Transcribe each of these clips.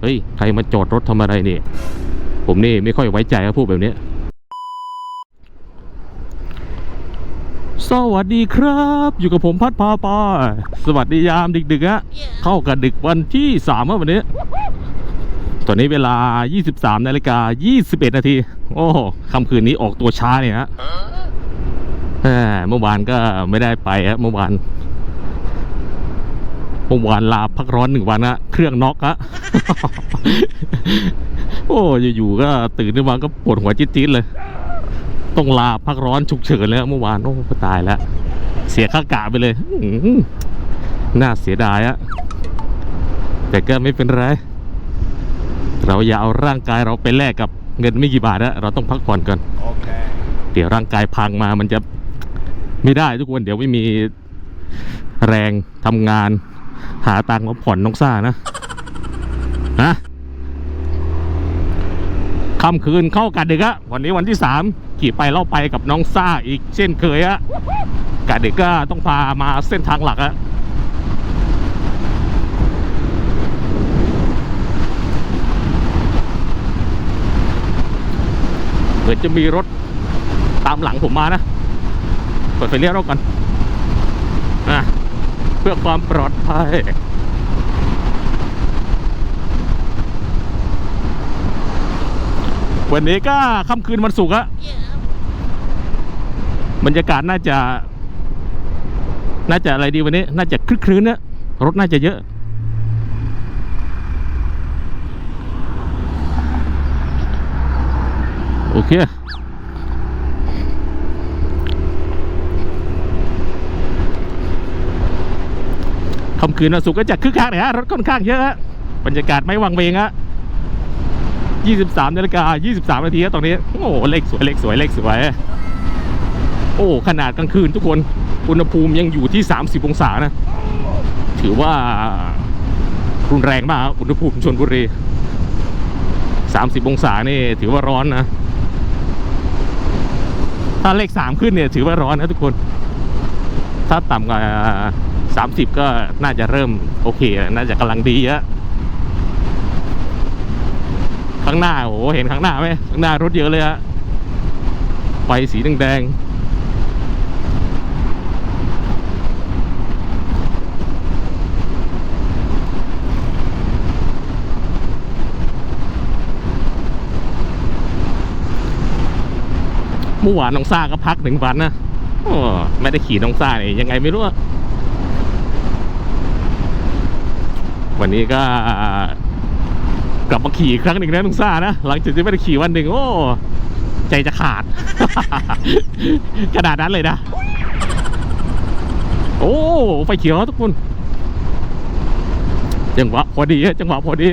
เฮ้ย ใครมาจอดรถทำอะไรเนี่ย ผมนี่ไม่ค่อยไว้ใจครับพูดแบบเนี้ยสวัสดีครับ อยู่กับผมพัดพาปาสวัสดียามดึกๆฮะ เข้ากับดึกวันที่สามวันนี้ ตอนนี้เวลา 23นาฬิกา21 นาที โอ้คำคืนนี้ออกตัวช้าเนี่ยฮะแหมเมื่อวานก็ไม่ได้ไปฮะเมื่อวาน เมื่อวานลาพักร้อนหนึ่งวันฮะเครื่องน็อกฮะโอ้อยู่ๆก็ตื่นขึ้นมาก็ปวดหัวจี๊ดๆเลย ต้องลาพักร้อนฉุกเฉินแล้วเมื่อวานโอ้ตายแล้ว เสียค่ากะไปเลยน่าเสียดายอะแต่ก็ไม่เป็นไร เราอย่าเอาร่างกายเราไปแลกกับเงินไม่กี่บาทนะเราต้องพักผ่อนก่อน Okay. เดี๋ยวร่างกายพังมามันจะไม่ได้ทุกคนเดี๋ยวไม่มีแรงทำงาน หาตังค์มาผ่อนน้องซ่านะฮะค่ำคืนเข้ากันดึกอะวันนี้วันที่สามขี่ไปเล่าไปกับน้องซ่าอีกเช่นเคยอะกะดึกก็ต้องพามาเส้นทางหลักอะเหมือนจะมีรถตามหลังผมมานะ เปิดไฟเลี้ยวราก่อนนะ พื่อความปลอดภัยวันนี้ก็ค่ำคืนวันศุกร์อะบรรยากาศน่าจะ น่าจะอะไรดีวันนี้ น่าจะคลึกครื้นนะรถน่าจะเยอะ โอเค ค่ำคืนวันศุกร์ก็จะคึกคักหน่อยฮะรถค่อนข้างเยอะฮะบรรยากาศไม่วังเวงฮะ23นาฬิกา23นาทีฮะตอนนี้ โอ้โหเลขสวยเลขสวยเลขสวย โอ้ขนาดกลางคืนทุกคน อุณหภูมิยังอยู่ที่ 30 องศานะ ถือว่า รุนแรงมาก อุณหภูมิชนบุรี 30 องศานี่ถือว่าร้อนนะ ถ้าเลข 3 ขึ้นเนี่ย ถือว่าร้อนนะทุกคน ถ้าต่ำกว่า สามสิบก็น่าจะเริ่มโอเคอะน่าจะกำลังดีอะข้างหน้าโอ้โหเห็นข้างหน้าไหมข้างหน้ารถเยอะเลยฮะไฟสีแดงเมื่อวานน้องซ่าก็พักหนึ่งวันนะโอ้ไม่ได้ขี่น้องซ่าเนี่ยยังไงไม่รู้อะ วันนี้ก็กลับมาขี่อีกครั้งหนึ่งนะลุงซ่านะ หลังจากที่ไม่ได้ขี่วันหนึ่งโอ้ใจจะขาดขนาดนั้นเลยนะ โอ้ไฟเขียวทุกคน จังหวะพอดีจังหวะพอดี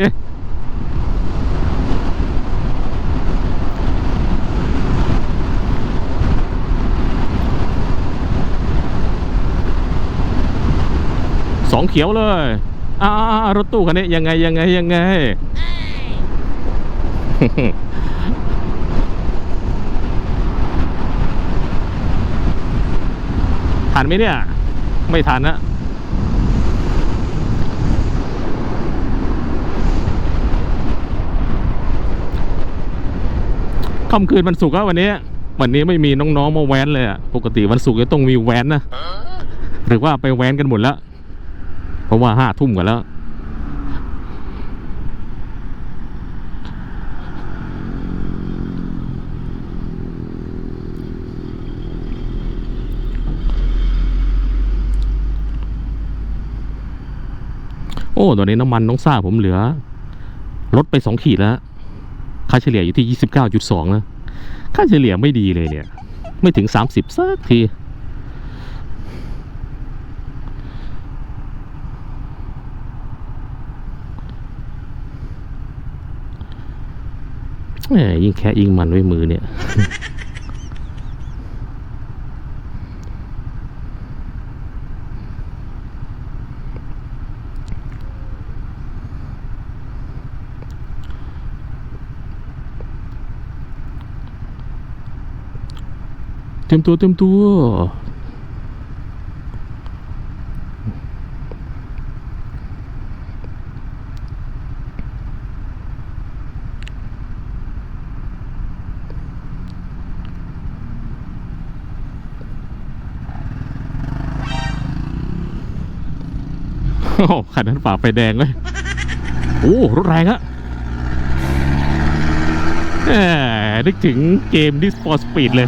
สองเขียวเลย อ่ารถตู้คันนี้ยังไงยังไงยังไงทันไหมเนี่ย ไม่ทันนะค่ำคืนวันศุกร์อะวันนี้ วันนี้ไม่มีน้องๆมาแว้นเลยอะปกติวันศุกร์จะต้องมีแว้นนะ หรือว่าไปแว้นกันหมดแล้ว เพราะว่าห้าทุ่มกันแล้ว โอ้ตอนนี้น้ำมันน้องซ่าผมเหลือ ลดไปสองขีดแล้ว ค่าเฉลี่ยอยู่ที่ยี่สิบเก้าจุดสองนะค่าเฉลี่ยไม่ดีเลยเนี่ย ไม่ถึงสามสิบสักที แหมยิ่งแค่ยิ่งมันด้วยมือเนี่ย เต็มตัวเต็มตัว โอ้ขันนั้นฝ่าไฟแดงเลยโอ้รถแรงอะนึกถึงเกม Dis for Speed เลย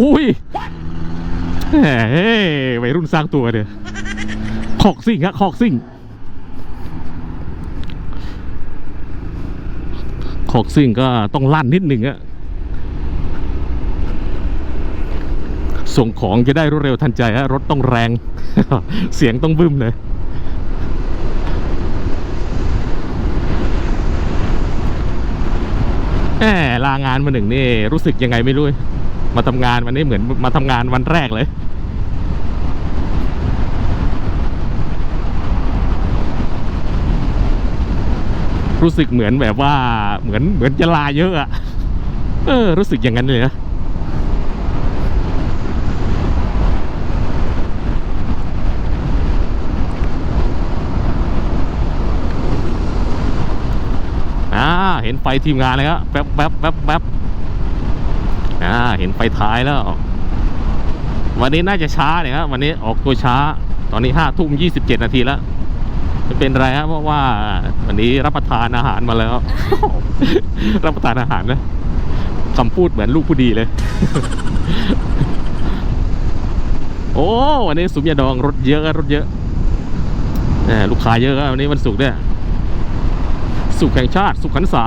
อุ้ยแหมวัยรุ่นสร้างตัวเนี่ยคอกซิ่งฮะคอกซิ่งคอกซิ่งก็ต้องลั่นนิดหนึ่งอะส่งของจะได้รวดเร็วทันใจฮะรถต้องแรง เสียงต้องบึ้มเลย แหมลางานมาหนึ่งนี่รู้สึกยังไงไม่รู้ มาทำงานวันนี้เหมือนมาทำงานวันแรกเลย รู้สึกเหมือนแบบว่าเหมือนเหมือนจะลาเยอะอะเออ รู้สึกอย่างนั้นเลยนะ เห็นไฟทีมงานเลยครับแป๊บแป๊บแป๊บแป๊บอ่าเห็นไฟท้ายแล้ว วันนี้น่าจะช้าเนี่ยครับวันนี้ออกตัวช้า ตอนนี้ห้าทุ่มยี่สิบเจ็ดนาทีแล้วไม่เป็นไรครับเพราะว่าวันนี้รับประทานอาหารมาแล้ว รับประทานอาหารนะคำพูดเหมือนลูกผู้ดีเลย โอ้วันนี้สุมยาดองรถเยอะรถเยอะลูกค้าเยอะครับวันนี้วันศุกร์เนี่ย สุขแห่งชาติ สุขขันษา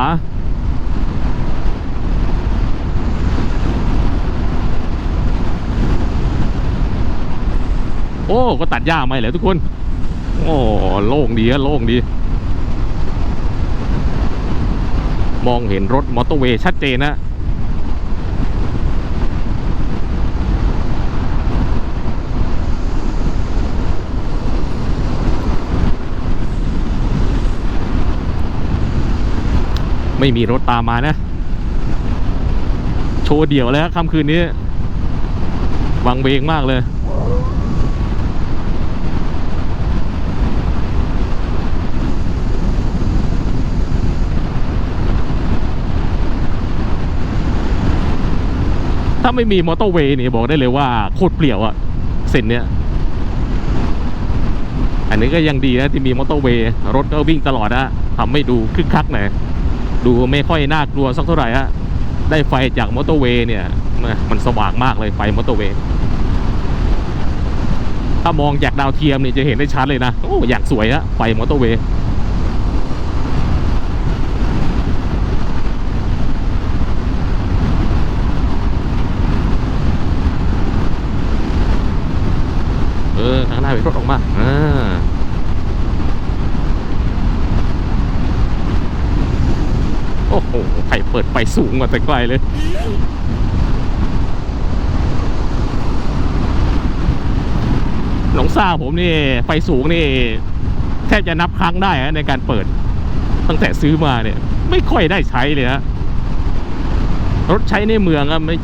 โอ้ ก็ตัดหญ้าไม่เหรอทุกคน โอ้โล่งดีอะโล่งดี มองเห็นรถมอเตอร์เวย์ชัดเจนนะ ไม่มีรถตามมานะ โชว์เดี่ยวเลยครับค่ำคืนนี้ วังเวงมากเลย ถ้าไม่มีมอเตอร์เวย์นี่บอกได้เลยว่าโคตรเปลี่ยวอะเส้นเนี้ยอันนี้ก็ยังดีนะที่มีมอเตอร์เวย์รถก็วิ่งตลอดนะทำให้ดูคึกคักหน่อย ดูไม่ค่อยน่ากลัวสักเท่าไหร่ฮะได้ไฟจากมอเตอร์เวย์เนี่ยมันสว่างมากเลยไฟมอเตอร์เวย์ถ้ามองจากดาวเทียมเนี่ยจะเห็นได้ชัดเลยนะโอ้อย่างสวยอะไฟมอเตอร์เวย์เออข้างหน้ามีรถออกมาอ่า โอ้โหใครเปิดไฟสูงมาแต่ไกลเลยหลงซ่าผมนี่ไฟสูงนี่แทบจะนับครั้งได้ในการเปิด ตั้งแต่ซื้อมาเนี่ย ไม่ค่อยได้ใช้เลยฮะรถใช้ในเมืองอะไม่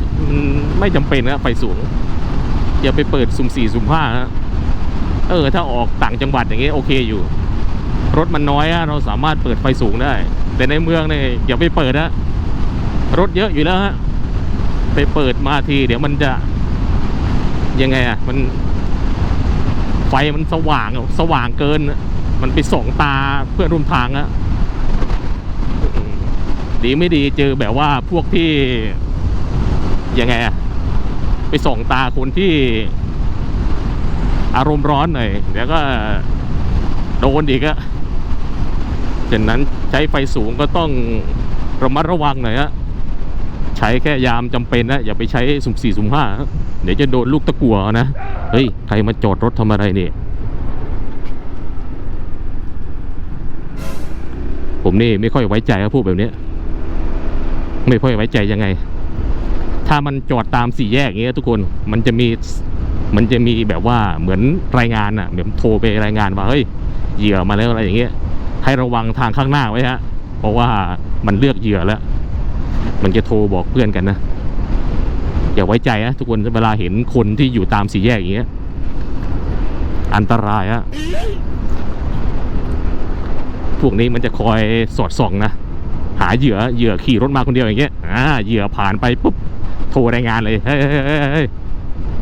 ไม่จำเป็นนะไฟสูง อย่าไปเปิดสุ่มสี่สุ่มห้าฮะเออ ถ้าออกต่างจังหวัดอย่างเงี้ยโอเคอยู่ รถมันน้อยอะเราสามารถเปิดไฟสูงได้ แต่ในเมืองเนี่ยอย่าไปเปิดนะรถเยอะอยู่แล้วฮะไปเปิดมาที เดี๋ยวมันจะ ยังไงอะมัน ไฟมันสว่างอะสว่างเกิน มันไปส่องตาเพื่อนร่วมทางอะดีไม่ดีเจอแบบว่าพวกที่ ยังไงอะไปส่องตาคนที่ อารมณ์ร้อนหน่อยเดี๋ยวก็โดนอีกอะ ฉะนั้นใช้ไฟสูงก็ต้องระมัดระวังหน่อยฮะใช้แค่ยามจำเป็นนะอย่าไปใช้สุ่มสี่สุ่มห้าเดี๋ยวจะโดนลูกตะกัวนะเฮ้ยใครมาจอดรถทำอะไรเนี่ยผมนี่ไม่ค่อยไว้ใจครับพูดแบบนี้ไม่ค่อยไว้ใจยังไง ถ้ามันจอดตามสี่แยกอย่างเงี้ยทุกคนมันจะมีมันจะมีแบบว่าเหมือนรายงานอะเหมือนโทรไปรายงานว่าเฮ้ยเหยื่อมาแล้วอะไรอย่างเงี้ย ให้ระวังทางข้างหน้าไว้ฮะ เพราะว่ามันเลือกเหยื่อแล้ว มันจะโทรบอกเพื่อนกันนะ อย่าไว้ใจนะทุกคนเวลาเห็นคนที่อยู่ตามสี่แยกอย่างเงี้ย อันตรายฮะ พวกนี้มันจะคอยสอดส่องนะ หาเหยื่อ เหยื่อขี่รถมาคนเดียวอย่างเงี้ย อ่า เหยื่อผ่านไปปุ๊บ โทรรายงานเลย เฮ้ยเฮ้ยเฮ้ยเฮ้ย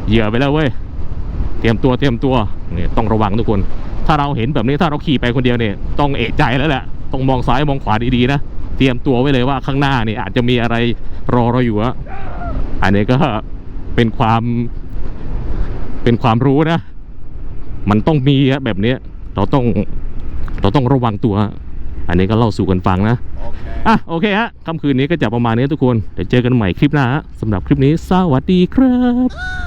เหยื่อไปแล้วเว้ย เตรียมตัวเตรียมตัวเนี่ยต้องระวังทุกคน ถ้าเราเห็นแบบนี้ถ้าเราขี่ไปคนเดียวเนี่ยต้องเอะใจแล้วแหละต้องมองซ้ายมองขวาดีๆนะเตรียมตัวไว้เลยว่าข้างหน้าเนี่ยอาจจะมีอะไรรอเราอยู่อะอันนี้ก็เป็นความเป็นความรู้นะ มันต้องมีอะแบบเนี้ยเราต้องเราต้องระวังตัว อันนี้ก็เล่าสู่กันฟังนะอะโอเคฮะค่ำคืนนี้ก็จะประมาณนี้ทุกคน เดี๋ยวเจอกันใหม่คลิปหน้าฮะสำหรับคลิปนี้สวัสดีครับ